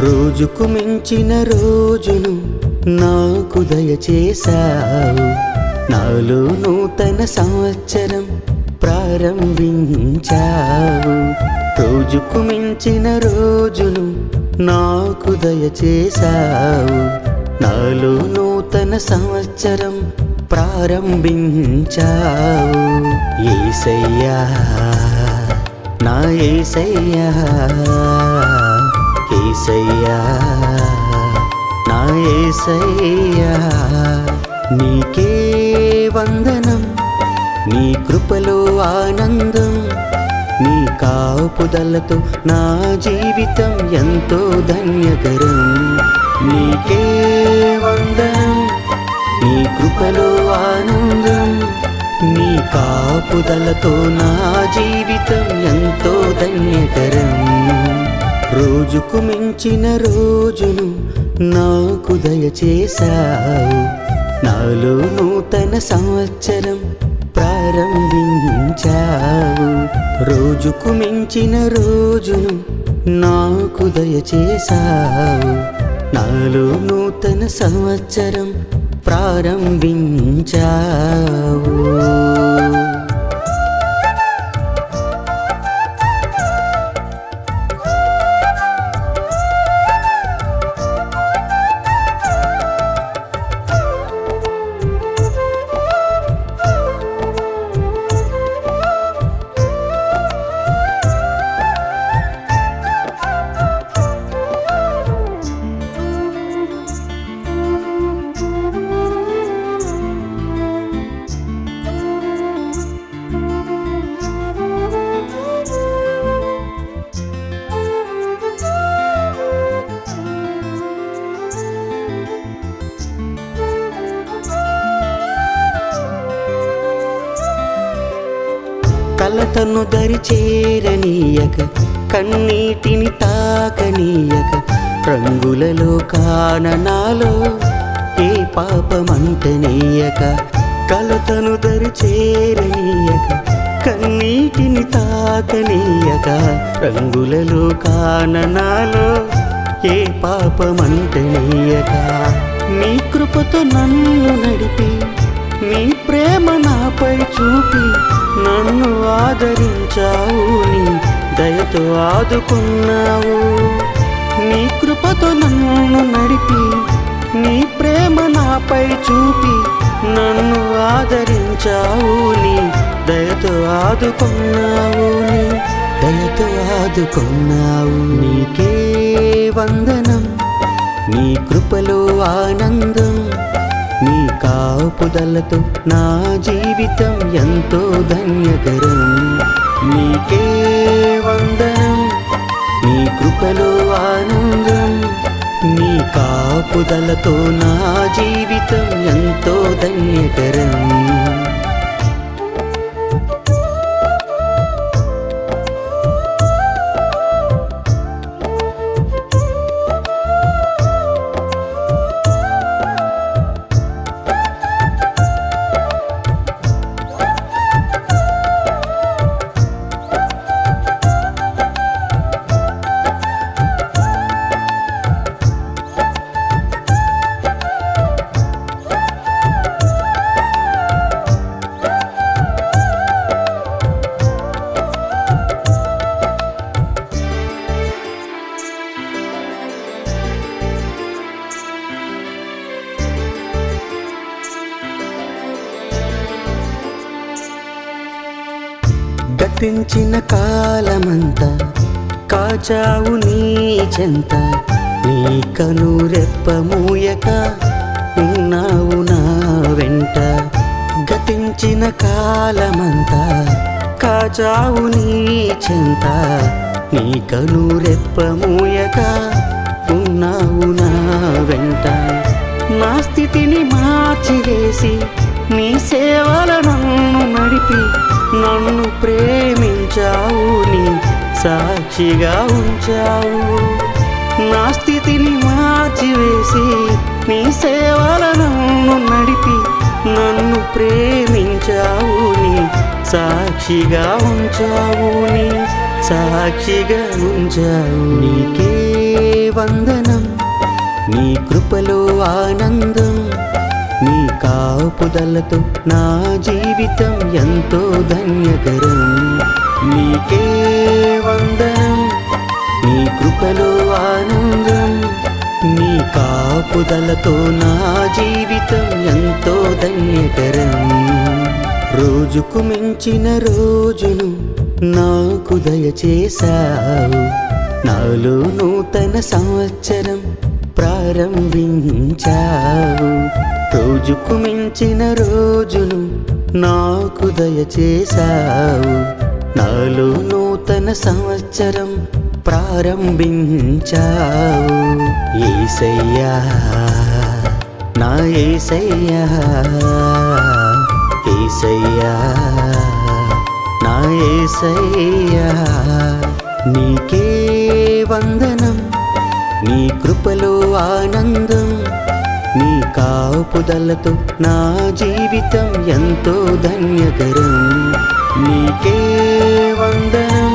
రోజుకు మించిన రోజును నాకు దయచేశావు. నాలో నూతన సంవత్సరం ప్రారంభించావు. రోజుకు మించిన రోజును నాకు దయచేశావు. నాలో నూతన సంవత్సరం ప్రారంభించావు. ఏసయ్యా నా ఏసయ్యా. ఏసయ్యా నా ఏసయ్యా నీకే వందనం నీ కృపలో ఆనందం నీ కాపుదలతో నా జీవితం ఎంతో ధన్యకరం. నీకే వందనం నీ కృపలో ఆనందం నీ కాపుదలతో నా జీవితం ఎంతో ధన్యకరం. రోజుకు మించిన రోజును నాకు దయచేశావు. నాలో నూతన సంవత్సరం ప్రారంభించావు. రోజుకు మించిన రోజును నాకు దయచేశావు. నాలో నూతన సంవత్సరం ప్రారంభించావు. కలతను దరి చేరనీయక కన్నీటిని తాకనీయక రంగులలో కాననాలో ఏ పాపమంటనీయక కలతను దరిచేరనీయక కన్నీటిని తాకనీయక రంగులలో కాననాలో ఏ పాపమంటనీయక. నీ కృపతో నన్ను నడిపి నీ ప్రేమ నాపై చూపి నన్ను ఆదరించావు నీ దయతో ఆదుకున్నావు. నీ కృపతో నన్ను నడిపి నీ ప్రేమ నాపై చూపి నన్ను ఆదరించావు నీ దయతో ఆదుకున్నావు నీ దయతో ఆదుకున్నావు. నీకే వందనం నీ కృపలో ఆనందం. కాపుదలతో నా జీవితం ఎంతో ధన్యకరం. నీకే వందనం నీ కృపలో ఆనందం నీ కాపుదలతో నా జీవితం ఎంతో ధన్యకరం. గతించిన కాలమంతా కాచావు నీ చెంత. నీ కనురెప్ప మూయక ఉన్నావు నా వెంట. గతించిన కాలమంతా కాచావు నీ చెంత. నీ కనురెప్ప మూయక ఉన్నావు నా వెంట. నా స్థితిని మార్చివేసి నీ సేవల నన్ను నడిపి నన్ను ప్రేమించావు నీ సాక్షిగా ఉంచావు. నా స్థితిని మార్చివేసి నీ సేవల నన్ను నడిపి నన్ను ప్రేమించావు నీ సాక్షిగా ఉంచావు నీ సాక్షిగా ఉంచావు. నీకే వంద నీ కృపలో ఆనందం నీ కాపుదలతో నా జీవితం ఎంతో ధన్యకరం. నీకే వందనం నీ కృపలో ఆనందం నీ కాపుదలతో నా జీవితం ఎంతో ధన్యకరం. రోజుకు మించిన రోజును నాకు దయచేశావు. నాలో నూతన సంవత్సరం ప్రారంభించావు రోజుకు మించిన రోజును నాకు దయచేశావు. నాలో నూతన సంవత్సరం ప్రారంభించావు. ఏసయ్యా నా ఏసయ్యా ఏసయ్యా నా ఏసయ్యా నీకే వందనం. నీ కృపలో ఆనందం నీ కాపుదలతో నా జీవితం ఎంతో ధన్యకరం. నీకే వందనం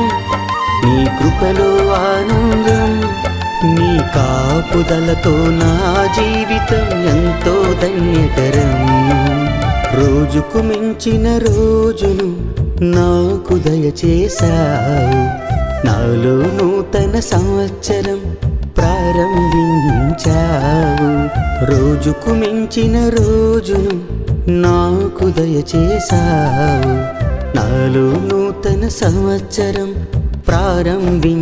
నీ కృపలో ఆనందం నీ కాపుదలతో నా జీవితం ఎంతో ధన్యకరం. రోజుకు మించిన రోజును నాకు దయచేశావు. నాలో నూతన సంవత్సరం ప్రారంభించావు. రోజుకు మించిన రోజును నాకు దయచేశావు. నాలో నూతన సంవత్సరం ప్రారంభించావు.